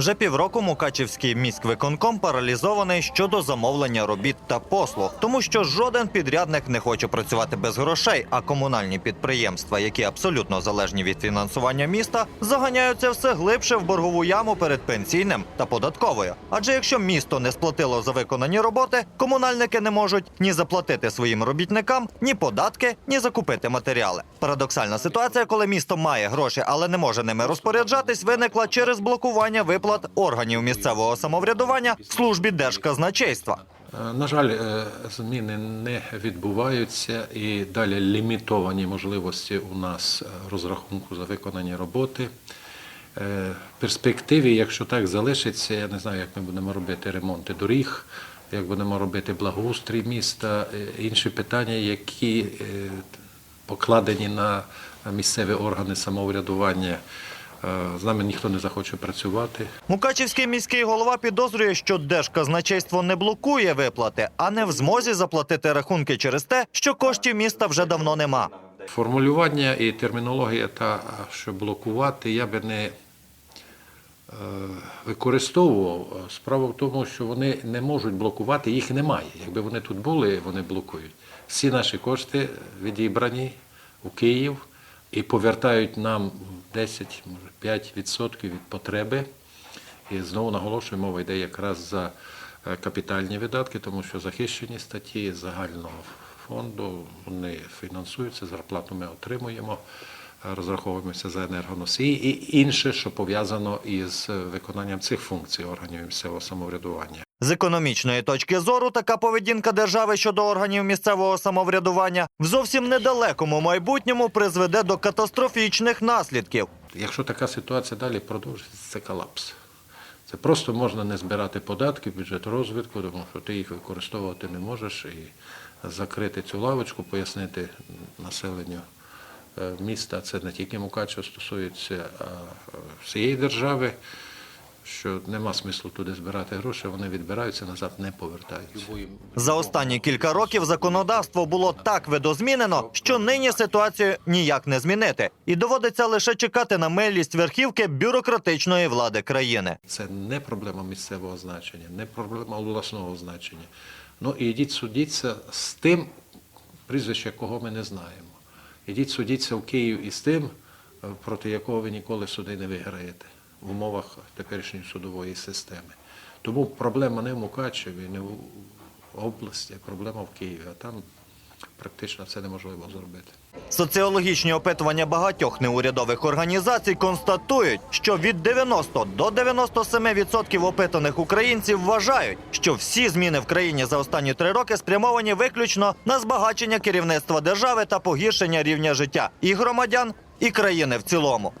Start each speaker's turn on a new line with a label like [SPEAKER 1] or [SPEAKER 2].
[SPEAKER 1] Вже півроку Мукачівський міськвиконком паралізований щодо замовлення робіт та послуг, тому що жоден підрядник не хоче працювати без грошей, а комунальні підприємства, які абсолютно залежні від фінансування міста, заганяються все глибше в боргову яму перед пенсійним та податковою. Адже якщо місто не сплатило за виконані роботи, комунальники не можуть ні заплатити своїм робітникам, ні податки, ні закупити матеріали. Парадоксальна ситуація, коли місто має гроші, але не може ними розпоряджатись, виникла через блокування виплат органів місцевого самоврядування в службі держказначейства.
[SPEAKER 2] Е, На жаль, е, зміни не відбуваються і далі лімітовані можливості у нас е, розрахунку за виконані роботи. В перспективі, якщо так залишиться, я не знаю, як ми будемо робити ремонти доріг, як будемо робити благоустрій міста, інші питання, які покладені на місцеві органи самоврядування. Е, З нами ніхто не захоче працювати.
[SPEAKER 1] Мукачівський міський голова підозрює, що держказначейство не блокує виплати, а не в змозі заплатити рахунки через те, що коштів міста вже давно нема.
[SPEAKER 2] Формулювання і термінологія та що блокувати я би не е, використовував. Справа в тому, що вони не можуть блокувати, їх немає. Якби вони тут були, вони блокують. Всі наші кошти відібрані у Київ і повертають нам 10, може 5% від потреби. І знову наголошую, мова йде якраз за е, капітальні видатки, тому що захищені статті загального фонду вони фінансуються, зарплату ми отримуємо, е, розраховуємося за енергоносії і інше, що пов'язано із е, виконанням цих функцій органів місцевого самоврядування.
[SPEAKER 1] З економічної точки зору така поведінка держави щодо органів місцевого самоврядування в зовсім недалекому майбутньому призведе до катастрофічних наслідків.
[SPEAKER 2] Якщо така ситуація далі продовжиться, це колапс. Це просто можна не збирати податки, бюджет розвитку, тому що ти їх використовувати не можеш і закрити цю лавочку, пояснити населенню е, міста. Це не тільки Мукачево стосується а е, всієї держави, що нема смислу туди збирати гроші, вони відбираються, назад не повертаються.
[SPEAKER 1] За останні кілька років законодавство було так видозмінено, що нині ситуацію ніяк не змінити, і доводиться лише чекати на милість верхівки бюрократичної влади країни.
[SPEAKER 2] Це не проблема місцевого значення, не проблема обласного значення. Ну і йдіть судіться з тим, прізвище кого ми не знаємо. Ідіть судіться в Київ із тим, проти якого ви ніколи суди не виграєте в умовах теперішньої судової системи. Тому проблема не в Мукачеві, не в області, а проблема в Києві. А там практично це неможливо зробити.
[SPEAKER 1] Соціологічні опитування багатьох неурядових організацій констатують, що від 90 до 97% опитаних українців вважають, що всі зміни в країні за останні три роки спрямовані виключно на збагачення керівництва держави та погіршення рівня життя і громадян, і країни в цілому.